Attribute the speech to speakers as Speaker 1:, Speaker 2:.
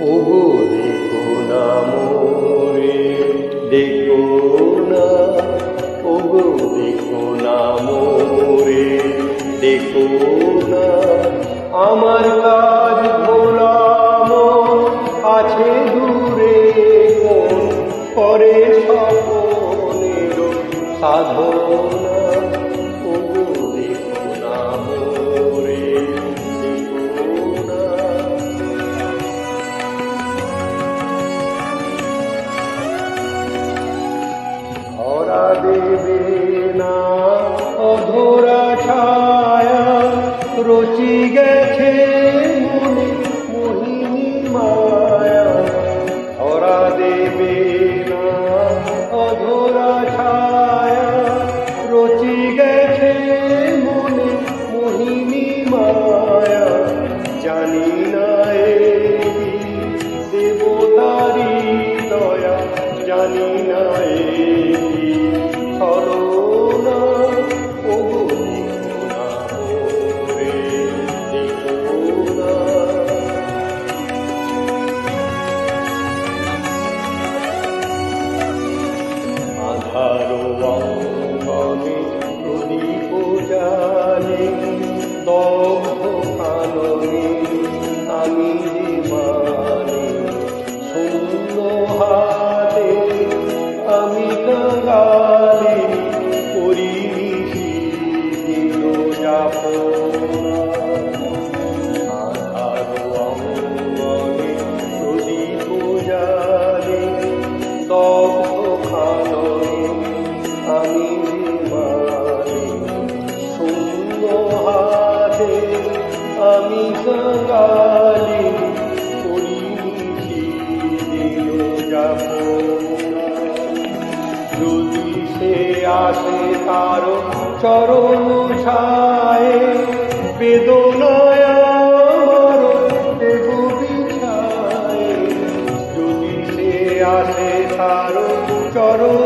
Speaker 1: ওগো দেখো না মোরে না, ওগো দেখো না মোরে না, আমার কাজ ভোলাম আছে দূরে করে সকলের সাধনা। Baba জানি না ছলনা ও আধারো অঙ্গনে প্রদীপ জালে দগ্ধ কাননে আমি করিছি দিন যাপনা যদি সে আসে তার চরণ ছায় বেদনায় যদি সে আসে তার চরণ